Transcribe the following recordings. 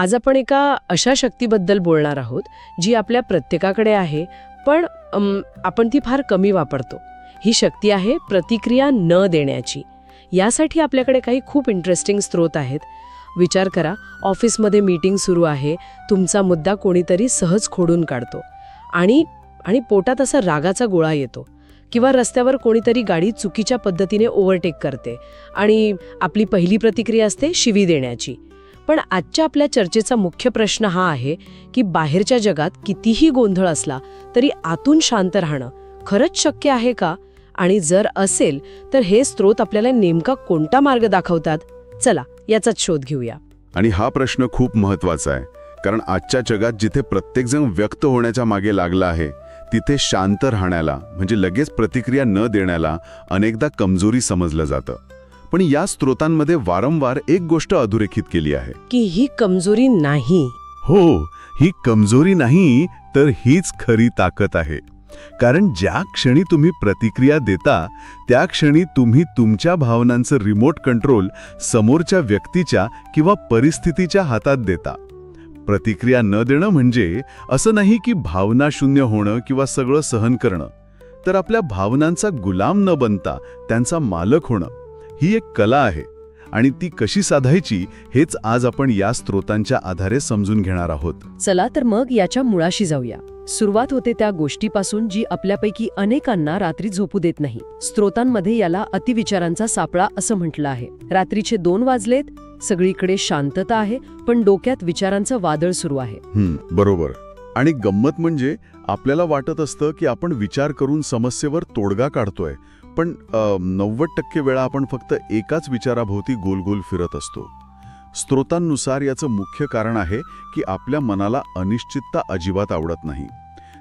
आज आपण एका अशा शक्तीबद्दल बोलणार आहोत जी आपल्या प्रत्येकाकडे आहे पण आपण ती फार कमी वापरतो. ही शक्ती आहे प्रतिक्रिया न देण्याची. यासाठी आपल्याकडे काही खूप इंटरेस्टिंग स्रोत आहेत. विचार करा ऑफिसमध्ये मीटिंग सुरू आहे तुमचा मुद्दा कोणीतरी सहज खोडून काढतो. आणि आणि पोटात असा रागाचा गोळा येतो किंवा रस्त्यावर कोणीतरी गाडी चुकीच्या पद्धतीने ओव्हरटेक करते आणि आपली पहिली प्रतिक्रिया असते शिवी देण्याची. पण आजच्या आपल्या चर्चेचा मुख्य प्रश्न हा आहे की बाहेरच्या जगात कितीही गोंधळ असला तरी आतून शांत राहणं खरंच शक्य आहे का? आणि जर असेल तर हे स्रोत आपल्याला नेमका कोणता मार्ग दाखवतात? चला याचाच शोध घेऊया. आणि हा प्रश्न खूप महत्त्वाचा आहे कारण आजच्या जगात जिथे प्रत्येकजण व्यक्त होण्याच्या मागे लागला आहे तिथे शांत राहण्याला म्हणजे लगेच प्रतिक्रिया न देण्याला अनेकदा कमजोरी समजलं जातं. पण या स्रोतांमध्ये वारंवार एक गोष्ट अधोरेखित केली आहे. की ही कमजोरी नाही. हो ही कमजोरी नाही तर हीच खरी ताकद आहे. कारण ज्या क्षणी तुम्ही प्रतिक्रिया देता त्या क्षणी तुम्ही तुमच्या भावनांचं रिमोट कंट्रोल समोरच्या व्यक्तीच्या किंवा परिस्थितीच्या हातात देता. प्रतिक्रिया न देणं म्हणजे असं नाही की भावना शून्य होणं किंवा सगळं सहन करणं. तर आपल्या भावनांचा गुलाम न बनता त्यांचा मालक होणं. ही एक कला आहे आणि ती कशी साधायची हेच आज आपण या स्रोतांच्या आधारे समजून घेणार आहोत. चला तर मग याच्या मुळाशी जाऊया. सुरुवात होते त्या गोष्टीपासून जी आपल्यापैकी अनेकांना रात्री झोपू देत नाही. स्त्रोतांमध्ये याला अतिविचारांचा सापळा असं म्हटलं आहे. रात्रीचे दोन वाजलेत सगळीकडे शांतता आहे पण डोक्यात विचारांचं वादळ सुरू आहे. हं, बरोबर. आणि गंमत म्हणजे आपल्याला वाटत असतं की आपण विचार करून समस्येवर तोडगा काढतोय. पण नव्वद टक्के वेळा आपण फक्त एकाच विचाराभोवती गोल गोल फिरत असतो. स्त्रोतांनुसार याचं मुख्य कारण आहे की आपल्या मनाला अनिश्चितता अजिबात आवडत नाही.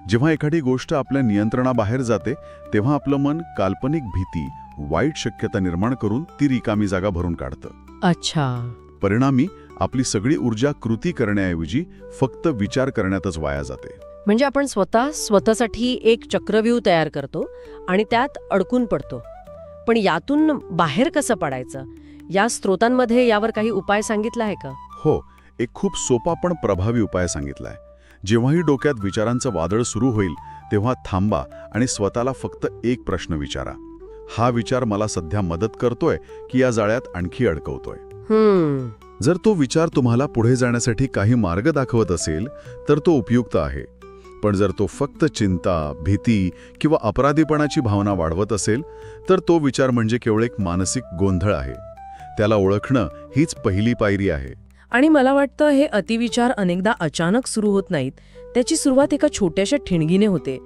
जेव्हा एखादी गोष्ट आपल्या नियंत्रणाबाहेर जाते तेव्हा आपलं मन काल्पनिक भीती वाईट शक्यता निर्माण करून ती रिकामी जागा भरून काढतं. अच्छा. परिणामी आपली सगळी ऊर्जा कृती करण्याऐवजी फक्त विचार करण्यातच वाया जाते. म्हणजे आपण स्वतः स्वतःसाठी एक चक्रव्यूह तयार करतो आणि त्यात अडकून पडतो. पण यातून बाहेर कसं पडायचं? या स्त्रोतांमध्ये यावर काही उपाय सांगितला आहे का? हो एक खूप सोपा पण प्रभावी उपाय सांगितलाय. जेव्हाही डोक्यात विचारांचं वादळ सुरू होईल तेव्हा थांबा आणि स्वतःला फक्त एक प्रश्न विचारा. हा विचार मला सध्या मदत करतोय की या जाळ्यात आणखी अडकवतोय. जर तो विचार तुम्हाला पुढे जाण्यासाठी काही मार्ग दाखवत असेल तर तो उपयुक्त आहे. पण जर तो फक्त चिंता भीती किंवा अपराधीपणाची भावना वाढवत असेल तर तो विचार म्हणजे केवळ एक मानसिक गोंधळ आहे. त्याला ओळखणं हीच पहिली पायरी आहे. आणि मला वाटतं हे अतिविचार अनेकदा अचानक सुरू होत नाहीत. त्याची सुरुवात एका छोट्याशा ठिणगीने होते.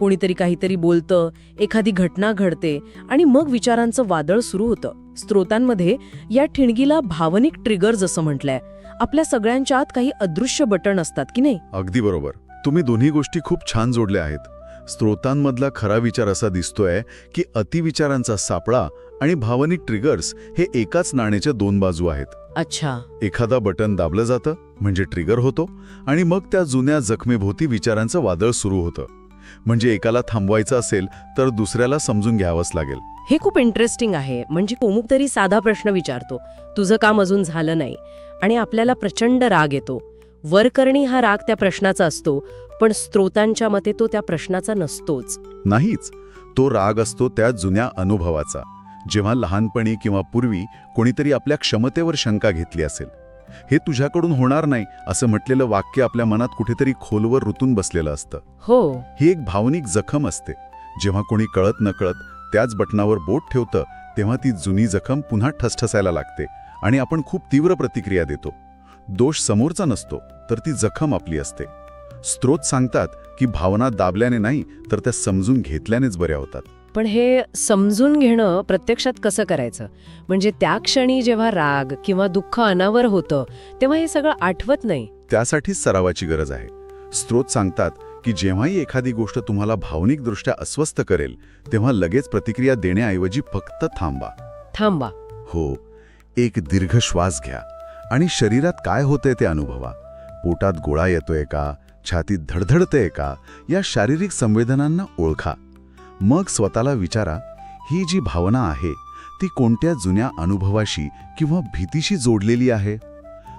कोणीतरी काहीतरी बोलतं एखादी घटना घडते आणि मग विचारांचं वादळ सुरू होतं. स्त्रोतांमध्ये या ठिणगीला भावनिक ट्रिगर्स असं म्हटलंय. आपल्या सगळ्यांच्या आत काही अदृश्य बटण असतात की नाही? अगदी बरोबर. तुम्ही दोन्ही गोष्टी खूप छान जोडल्या आहेत. स्त्रोतांमधला खरा विचार असा दिसतोय की अतिविचारांचा सापळा आणि भावनिक ट्रिगर्स हे एकाच नाण्याच्या दोन बाजू आहेत. अच्छा. एखादा बटन दाबलं जातं म्हणजे ट्रिगर होतो आणि मग त्या जुन्या जखमेभोवती विचारांचं वादळ सुरू होतं. म्हणजे एकाला थांबवायचं असेल तर दुसऱ्याला समजून घ्यावंच लागेल. हे खूप इंटरेस्टिंग आहे. म्हणजे कोमुक तरी साधा प्रश्न विचारतो. तुझं काम अजून झालं नाही आणि आपल्याला प्रचंड राग येतो. वरकरणी हा राग त्या प्रश्नाचा असतो पण स्त्रोतांच्या मते तो त्या प्रश्नाचा नसतोच. नाहीच. तो राग असतो त्या जुन्या अनुभवाचा. जेव्हा लहानपणी किंवा पूर्वी कोणीतरी आपल्या क्षमतेवर शंका घेतली असेल. हे तुझ्याकडून होणार नाही असं म्हटलेलं वाक्य आपल्या मनात कुठेतरी खोलवर रुतून बसलेलं असतं. हो. ही एक भावनिक जखम असते. जेव्हा कोणी कळत नकळत त्याच बटनावर बोट ठेवतं तेव्हा ती जुनी जखम पुन्हा ठसठसायला लागते आणि आपण खूप तीव्र प्रतिक्रिया देतो. दोष समोरचा नसतो तर ती जखम आपली असते. स्त्रोत सांगतात की भावना दाबल्याने नाही तर त्या समजून घेतल्यानेच बऱ्या होतात. पण हे समजून घेणं प्रत्यक्षात कसं करायचं? म्हणजे त्या क्षणी जेव्हा राग किंवा दुःख अनावर होतं तेव्हा हे सगळं आठवत नाही? त्यासाठीच सरावाची गरज आहे. स्त्रोत सांगतात की जेव्हाही एखादी गोष्ट तुम्हाला भावनिकदृष्ट्या अस्वस्थ करेल तेव्हा लगेच प्रतिक्रिया देण्याऐवजी फक्त थांबा. थांबा. हो एक दीर्घ श्वास घ्या. आणि शरीरात काय होतंय ते अनुभवा. पोटात गोळा येतोय का? छातीत धडधडतंय का? या शारीरिक संवेदनांना ओळखा. मग स्वतःला विचारा ही जी भावना आहे ती कोणत्या जुन्या अनुभवाशी किंवा भीतीशी जोडलेली आहे?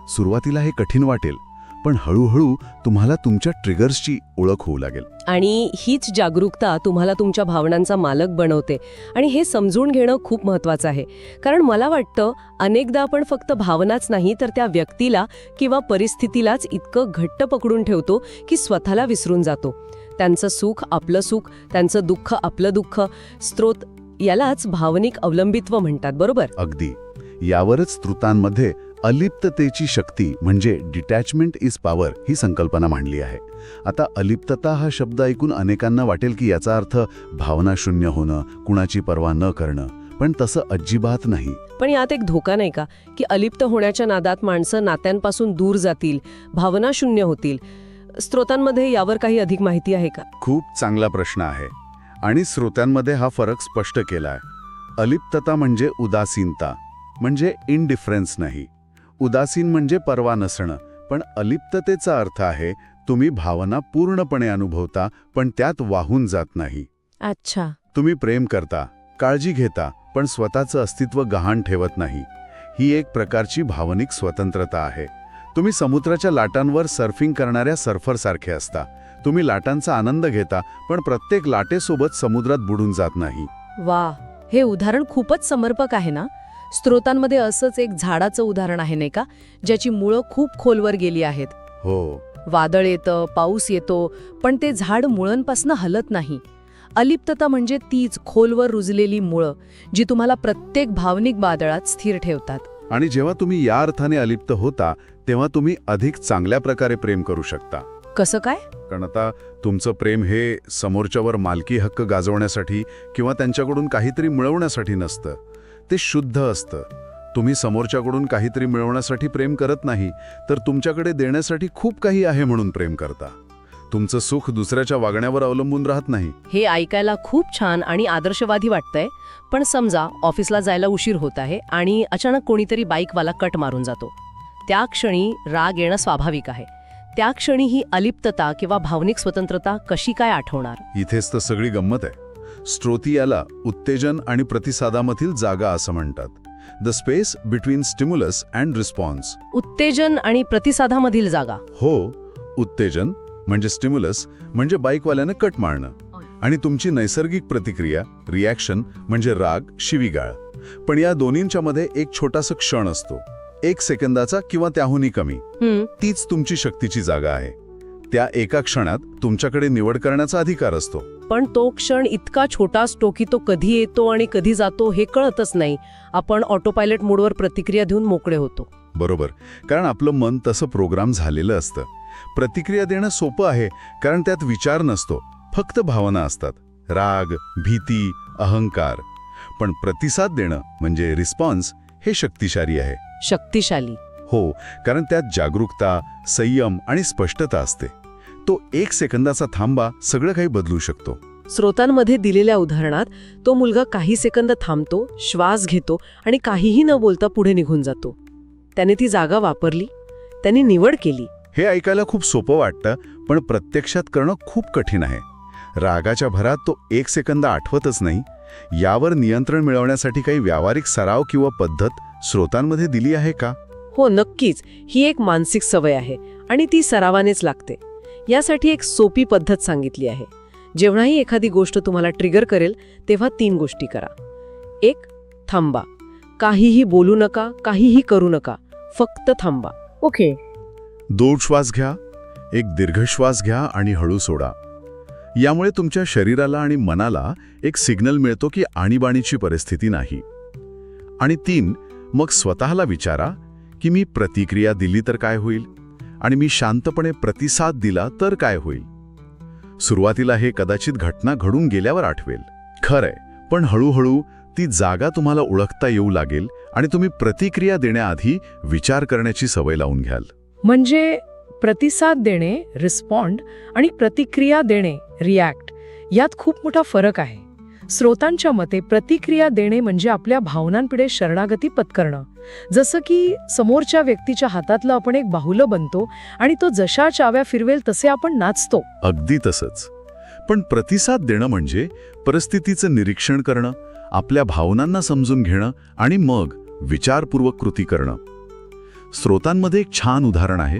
सुरुवातीला हे कठीण वाटेल पण हळूहळू तुम्हाला तुमच्या ट्रिगर्सची ओळख होऊ लागेल. आणि हीच जागरूकता तुम्हाला तुमच्या भावनांचा मालक बनवते. आणि हे समजून घेणं खूप महत्वाचं आहे. कारण मला वाटतं अनेकदा आपण फक्त भावनाच नाही तर त्या व्यक्तीला किंवा परिस्थितीलाच इतकं घट्ट पकडून ठेवतो की स्वतःला विसरून जातो. त्यांचं सुख आपलं सुख त्यांचं दुःख आपलं दुःख. स्त्रोत यालाच भावनिक अवलंबित्व म्हणतात बरोबर? अगदी. यावरच स्त्रुतांमध्ये अलिप्ततेची शक्ती म्हणजे डिटॅचमेंट इज पॉवर ही संकल्पना मांडली आहे. आता अलिप्तता हा शब्द ऐकून अनेकांना वाटेल की याचा अर्थ भावना शून्य होणं कुणाची पर्वा न करणं. पण तसं अजिबात नाही. पण यात एक धोका नाही का? की अलिप्त होण्याच्या नादात माणसं नात्यांपासून दूर जातील भावना शून्य होतील. स्त्रोतांमध्ये यावर काही अधिक माहिती आहे का? खूप चांगला प्रश्न आहे. आणि श्रोत्यांमध्ये हा फरक स्पष्ट केलाय. अलिप्तता म्हणजे उदासीनता म्हणजे इनडिफरन्स नाही. उदासीन म्हणजे परवा नसणं पण अलिप्ततेचा अर्थ आहे तुम्ही भावना पूर्णपणे अनुभवता पण त्यात वाहून जात नाही. अच्छा. तुम्ही प्रेम करता काळजी घेता पण स्वतःचं अस्तित्व गहाण ठेवत नाही. ही एक प्रकारची भावनिक स्वतंत्रता आहे. तुम्ही समुद्राच्या लाटांवर सर्फिंग करणाऱ्या सर्फरसारखे असता. तुम्ही लाटांचा आनंद घेता पण प्रत्येक लाटेसोबत समुद्रात बुडून जात नाही. वा हे उदाहरण खूपच समर्पक आहे ना? स्त्रोतांमध्ये असंच एक झाडाचं उदाहरण आहे नाही का? ज्याची मुळं खूप खोलवर गेली आहेत. हो. वादळ येतं पाऊस येतो पण ते झाड मुळांपासनं हलत नाही. अलिप्तता म्हणजे तीच खोलवर रुजलेली मुळं जी तुम्हाला प्रत्येक भावनिक बादळात स्थिर ठेवतात. आणि जेव्हा तुम्ही या अर्थाने अलिप्त होता तेव्हा तुम्ही अधिक चांगल्या प्रकारे प्रेम करू शकता. कसं काय? कारण आता तुमचं प्रेम हे समोरच्यावर मालकी हक्क गाजवण्यासाठी किंवा त्यांच्याकडून काहीतरी मिळवण्यासाठी नसतं. ते शुद्ध असतं. तुम्ही समोरच्याकडून काहीतरी मिळवण्यासाठी प्रेम करत नाही तर तुमच्याकडे देण्यासाठी खूप काही आहे म्हणून प्रेम करता. तुमचं सुख दुसऱ्याच्या वागण्यावर अवलंबून राहत नाही. हे ऐकायला खूप छान आणि आदर्शवादी वाटतंय पण समजा ऑफिसला जायला उशीर होत आहे आणि अचानक कोणीतरी बाईकवाला कट मारून जातो. त्या क्षणी राग येणं स्वाभाविक आहे. त्या क्षणी ही अलिप्तता किंवा भावनिक स्वतंत्रता कशी काय आठवणार? इथेच तर सगळी गंमत आहे. स्ट्रोती याला उत्तेजन आणि प्रतिसादामधील जागा असं म्हणतात. The space between stimulus and response उत्तेजन आणि प्रतिसादामधील जागा. हो उत्तेजन म्हणजे स्टिम्युलस म्हणजे बाईकवाल्यानं कट मारणं. आणि तुमची नैसर्गिक प्रतिक्रिया रिॲक्शन म्हणजे राग शिवीगाळ. पण या दोन्हींच्या मध्ये एक छोटासा क्षण असतो. एक सेकंदाचा किंवा त्याहूनही कमी. तीच तुमची शक्तीची जागा आहे. त्या एका क्षणात तुमच्याकडे निवड करण्याचा अधिकार असतो. पण तो क्षण इतका छोटा असतो की तो कधी येतो आणि कधी जातो हे कळतच नाही. आपण ऑटोपायलट मोडवर प्रतिक्रिया देऊन मोकळे होतो. बरोबर. कारण आपलं मन तसं प्रोग्राम झालेलं असतं. प्रतिक्रिया देणं सोपं आहे कारण त्यात विचार नसतो. फक्त भावना असतात. राग भीती अहंकार. पण प्रतिसाद देणं म्हणजे रिस्पॉन्स हे शक्तिशाली आहे. शक्तिशाली. हो कारण त्यात जागरूकता संयम आणि स्पष्टता असते. तो एक सेकंदाचा थांबा सगळं काही बदलू शकतो. स्रोतांमध्ये दिलेल्या उदाहरणात तो मुलगा काही सेकंद थांबतो श्वास घेतो आणि काहीही न बोलता पुढे निघून जातो. त्याने ती जागा वापरली त्याने निवड केली. हे ऐकायला खूप सोपं वाटतं पण प्रत्यक्षात करणं खूप कठीण आहे. रागाच्या भरात तो एक सेकंद आठवतच नाही. यावर नियंत्रण मिळवण्यासाठी काही व्यावहारिक सराव किंवा पद्धत स्रोतांमध्ये दिली आहे का? हो नक्कीच. ही एक मानसिक सवय आहे आणि ती सरावानेच लागते. यासाठी एक सोपी पद्धत सांगितली आहे. जेव्हाही एखादी गोष्ट तुम्हाला ट्रिगर करेल तेव्हा तीन गोष्टी करा. एक थांबा. काहीही बोलू नका काहीही करू नका फक्त थांबा. ओके. दोन श्वास घ्या एक दीर्घ श्वास घ्या आणि हळू सोडा. यामुळे तुमच्या शरीराला आणि मनाला एक सिग्नल मिळतो की आणीबाणीची परिस्थिती नाही. आणि तीन मग स्वतःला विचारा की मी प्रतिक्रिया दिली तर काय होईल? आणि मी शांतपणे प्रतिसाद दिला तर काय होईल? सुरुवातीला हे कदाचित घटना घडून गेल्यावर आठवेल. खरंय पण हळूहळू ती जागा तुम्हाला ओळखता येऊ लागेल आणि तुम्ही प्रतिक्रिया देण्याआधी विचार करण्याची सवय लावून घ्याल. म्हणजे प्रतिसाद देणे रिस्पॉन्ड आणि प्रतिक्रिया देणे रिॲक्ट यात खूप मोठा फरक आहे. स्रोतांच्या मते प्रतिक्रिया देणे म्हणजे आपल्या भावनांपुढे शरणागती पत्करणं. जसं की समोरच्या व्यक्तीच्या हातातलं आपण एक बाहुलं बनतो आणि तो जशा चाव्या फिरवेल तसे आपण नाचतो. अगदी तसंच. पण प्रतिसाद देणं म्हणजे परिस्थितीचं निरीक्षण करणं आपल्या भावनांना समजून घेणं आणि मग विचारपूर्वक कृती करणं. स्रोतांमध्ये एक छान उदाहरण आहे.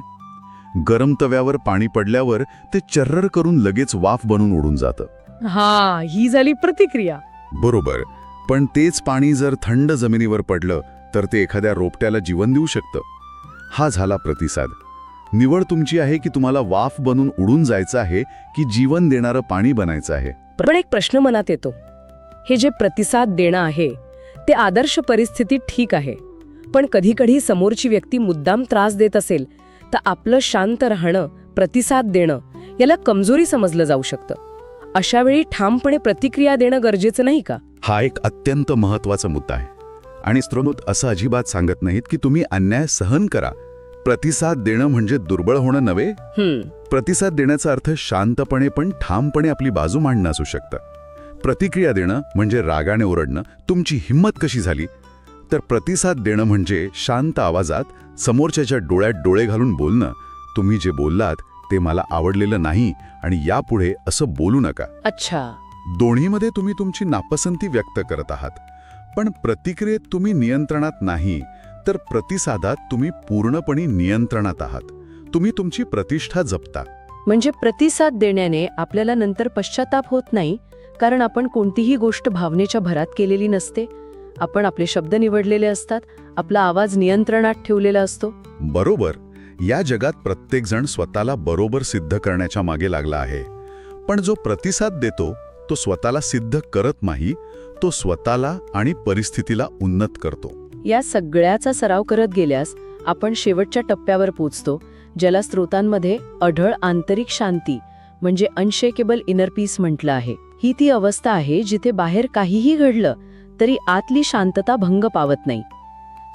गरम तव्यावर पाणी पडल्यावर ते चर्रर करून लगेच वाफ बनून उडून जातं. हा ही झाली प्रतिक्रिया. बरोबर. पण तेच पाणी जर थंड जमिनीवर पडलं तर ते एखाद्या रोपट्याला जीवन देऊ शकतं. हा झाला प्रतिसाद. निवड तुमची आहे की तुम्हाला वाफ बनून उडून जायचं आहे की जीवन देणारं पाणी बनायचं आहे? पण एक प्रश्न मनात येतो. हे जे प्रतिसाद देणं आहे ते आदर्श परिस्थितीत ठीक आहे. पण कधीकधी समोरची व्यक्ती मुद्दाम त्रास देत असेल तर आपलं शांत राहणं प्रतिसाद देणं याला कमजोरी समजलं जाऊ शकतं. अशा वेळी ठामपणे प्रतिक्रिया देणं गरजेचं नाही का? हा एक अत्यंत महत्त्वाचा मुद्दा आहे. आणि स्त्रोत असं अजिबात सांगत नाहीत की तुम्ही अन्याय सहन करा. प्रतिसाद देणं म्हणजे दुर्बळ होणं नव्हे. प्रतिसाद देण्याचा अर्थ शांतपणे पण ठामपणे आपली बाजू मांडणं असू शकतं. प्रतिक्रिया देणं म्हणजे रागाने ओरडणं. तुमची हिंमत कशी झाली? तर प्रतिसाद देणं म्हणजे शांत आवाजात समोरच्याच्या डोळ्यात डोळे घालून बोलणं. तुम्ही जे बोललात ते मला आवडलेलं नाही आणि यापुढे असं बोलू नका. अच्छा. दोन्हीमध्ये तुम्ही तुमची नापसंती व्यक्त करत आहात. पण प्रतिक्रियेत तुम्ही नियंत्रणात नाही तर प्रतिसादात तुम्ही पूर्णपणे नियंत्रणात आहात. तुम्ही तुमची प्रतिष्ठा जपता. म्हणजे प्रतिसाद देण्याने आपल्याला नंतर पश्चाताप होत नाही कारण आपण कोणतीही गोष्ट भावनेच्या भरात केलेली नसते. आपण आपले शब्द निवडलेले असतात आपला आवाज नियंत्रणात ठेवलेला असतो. बरोबर. या जगात प्रत्येकजण स्वतःला बरोबर सिद्ध करण्याच्या मागे लागला आहे. पण जो प्रतिसाद देतो तो स्वतःला सिद्ध करत नाही तो स्वतःला आणि परिस्थितीला उन्नत करतो. या सगळ्याचा सराव करत गेल्यास आपण शेवटच्या टप्प्यावर पोचतो ज्याला स्रोतांमध्ये अढळ आंतरिक शांती म्हणजे अनशेकेबल इनर पीस म्हटलं आहे. ही ती अवस्था आहे जिथे बाहेर काहीही घडलं तरी आतली शांतता भंग पावत नाही.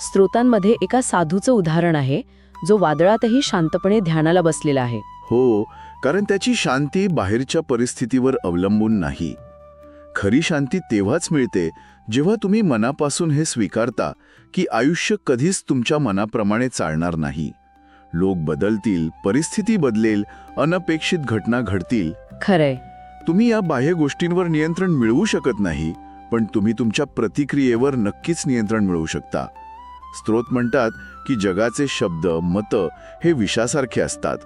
स्रोतांमध्ये एका साधूचं उदाहरण आहे जो वादळातही शांतपणे ध्यानाला बसलेला आहे. हो कारण त्याची शांती बाहेरच्या परिस्थितीवर अवलंबून नाही. खरी शांती तेव्हाच मिळते जेव्हा तुम्ही मनापासून हे स्वीकारता की आयुष्य कधीच तुमच्या मनाप्रमाणे चालणार नाही. लोक बदलतील परिस्थिती बदलेल अनपेक्षित घटना घडतील. खरंय. तुम्ही या बाह्य गोष्टींवर नियंत्रण मिळवू शकत नाही पण तुम्ही तुमच्या प्रतिक्रियेवर नक्कीच नियंत्रण मिळवू शकता. स्त्रोत म्हणतात की जगाचे शब्द मतं हे विषासारखे असतात.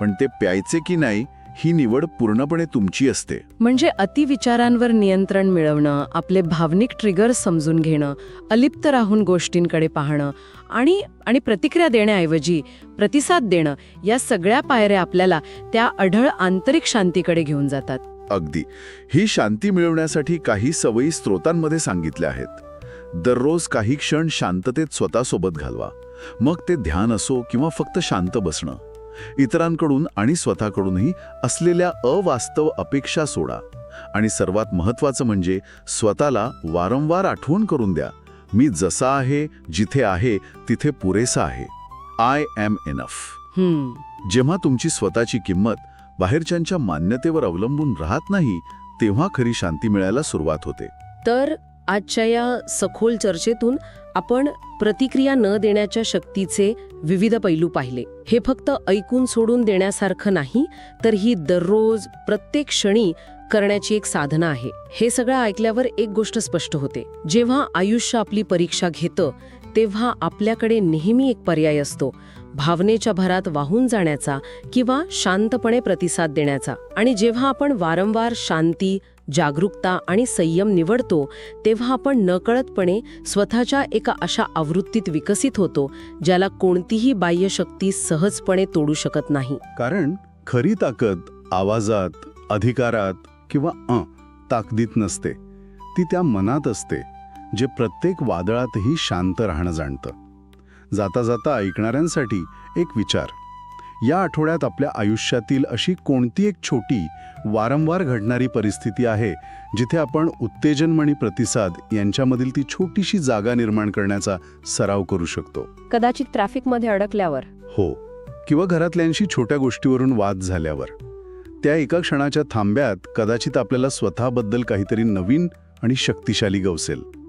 पण ते प्यायचे की नाही ही निवड पूर्णपणे तुमची असते. म्हणजे अतिविचारांवर नियंत्रण मिळवणं आपले भावनिक ट्रिगर समजून घेणं अलिप्त राहून गोष्टींकडे पाहणं आणि आणि प्रतिक्रिया देण्याऐवजी प्रतिसाद देणं या सगळ्या पायऱ्या आपल्याला त्या अढळ आंतरिक शांतीकडे घेऊन जातात. अगदी. ही शांती मिळवण्यासाठी काही सवयी स्त्रोतांमध्ये सांगितल्या आहेत. दररोज काही क्षण शांततेत स्वतःसोबत घालवा. मग ते ध्यान असो किंवा फक्त शांत बसणं. इतरांकडून आणि स्वतःकडूनही असलेल्या अवास्तव अपेक्षा सोडा. आणि सर्वात महत्त्वाचं म्हणजे स्वतःला वारंवार आठवण करून द्या. मी जसा आहे जिथे आहे तिथे पुरेसा आहे. आय एम एनफ जेव्हा तुमची स्वतःची किंमत बाहेरच्यांच्या मान्यतेवर अवलंबून राहत नाही तेव्हा खरी शांती मिळायला सुरुवात होते. तर आजच्या या सखोल चर्चेतून आपण प्रतिक्रिया न देण्याच्या शक्तीचे विविध पैलू पाहिले. हे फक्त ऐकून सोडून देण्यासारखं नाही तर ही दररोज प्रत्येक क्षणी करण्याची एक साधना आहे. हे सगळं ऐकल्यावर एक गोष्ट स्पष्ट होते. जेव्हा आयुष्य आपली परीक्षा घेतं तेव्हा आपल्याकडे नेहमी एक पर्याय असतो. भावनेच्या भरात वाहून जाण्याचा किंवा शांतपणे प्रतिसाद देण्याचा. आणि जेव्हा आपण वारंवार शांती जागरूकता आणि संयम निवडतो तेव्हा आपण नकळतपणे स्वतःच्या एका अशा आवृत्तीत विकसित होतो ज्याला कोणतीही बाह्य शक्ती सहजपणे तोडू शकत नाही. कारण खरी ताकद आवाजात अधिकारात किंवा अ ताकदीत नसते. ती त्या मनात असते जे प्रत्येक वादळातही शांत राहणं जाणतं. जाता जाता ऐकणाऱ्यांसाठी एक विचार. या आठवड्यात आपल्या आयुष्यातील अशी कोणती एक छोटी वारंवार घडणारी परिस्थिती आहे जिथे आपण उत्तेजन आणि प्रतिसाद यांच्यामधील ती छोटीशी जागा निर्माण करण्याचा सराव करू शकतो? कदाचित ट्रॅफिकमध्ये अडकल्यावर. हो. किंवा घरातल्यांशी छोट्या गोष्टीवरून वाद झाल्यावर. त्या एका क्षणाच्या थांब्यात कदाचित आपल्याला स्वतःबद्दल काहीतरी नवीन आणि शक्तिशाली गवसेल.